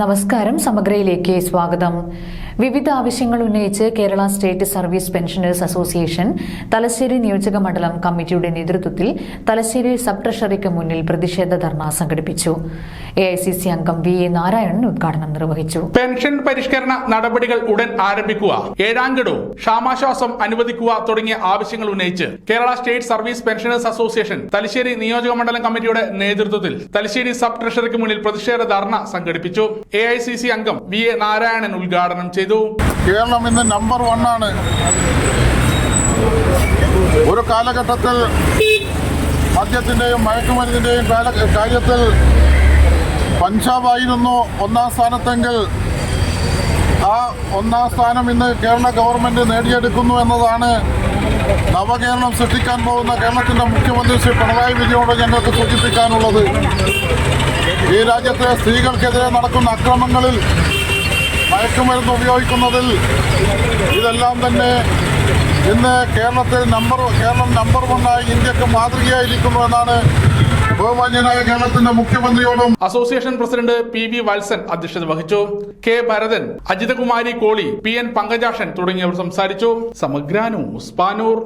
നമസ്കാരം സമഗ്രയിലേക്ക് സ്വാഗതം. വിവിധ ആവശ്യങ്ങൾ ഉന്നയിച്ച് Kerala state service pensioners association Thalassery നിയോജക മണ്ഡലം കമ്മിറ്റിയുടെ നേതൃത്വത്തിൽ തലശ്ശേരി സബ് ട്രഷറിക്ക് മുന്നിൽ പ്രതിഷേധ ധർണ സംഘടിപ്പിച്ചു. എ ഐ സി സി അംഗം വി എ നാരായണൻ ഉദ്ഘാടനം നിർവഹിച്ചു. പെൻഷൻ പരിഷ്കരണ നടപടികൾ ഉടൻ ആരംഭിക്കുക ഏഴാം ഗഡു ക്ഷാമാശ്വാസം അനുവദിക്കുക തുടങ്ങിയ ആവശ്യങ്ങൾ ഉന്നയിച്ച് Kerala state service pensioners association Thalassery നിയോജക മണ്ഡലം കമ്മിറ്റിയുടെ നേതൃത്വത്തിൽ തലശ്ശേരി സബ് ട്രഷറിക്ക് മുന്നിൽ പ്രതിഷേധ ധർണ സംഘടിപ്പിച്ചു. എ ഐ സി സി അംഗം വി എ നാരായണൻ ഉദ്ഘാടനം ചെയ്തു. കേരളം ഇന്ന് നമ്പർ വൺ ആണ് ഒരു കാലഘട്ടത്തിൽ മദ്യത്തിന്റെയും മയക്കുമരുന്നിന്റെയും കാര്യത്തിൽ പഞ്ചാബായിരുന്നു ഒന്നാം സ്ഥാനത്തെങ്കിൽ ആ ഒന്നാം സ്ഥാനം ഇന്ന് കേരള ഗവൺമെന്റ് നേടിയെടുക്കുന്നു എന്നതാണ് നവകേരളം സൃഷ്ടിക്കാൻ പോകുന്ന കേരളത്തിന്റെ മുഖ്യമന്ത്രി ശ്രീ പിണറായി വിജയനോട് ഞങ്ങൾക്ക് സൂചിപ്പിക്കാനുള്ളത്. ഈ രാജ്യത്തെ സ്ത്രീകൾക്കെതിരെ നടക്കുന്ന അക്രമങ്ങളിൽ മയക്കുമരുന്ന് ഉപയോഗിക്കുന്നതിൽ ഇതെല്ലാം തന്നെ ഇന്ന് കേരളത്തിൽ നമ്പർ കേരളം നമ്പർ വണ്ണായി ഇന്ത്യയ്ക്ക് മാതൃകയായിരിക്കുന്നു എന്നാണ് ബഹുമാന്യനായ കേരളത്തിന്റെ മുഖ്യമന്ത്രിയോടും association president P V Valsan അധ്യക്ഷത വഹിച്ചു. K Bharathan Ajithakumari Koli P N Pankajakshan തുടങ്ങിയവർ സംസാരിച്ചു. സമഗ്ര ന്യൂസ് പാനൂർ.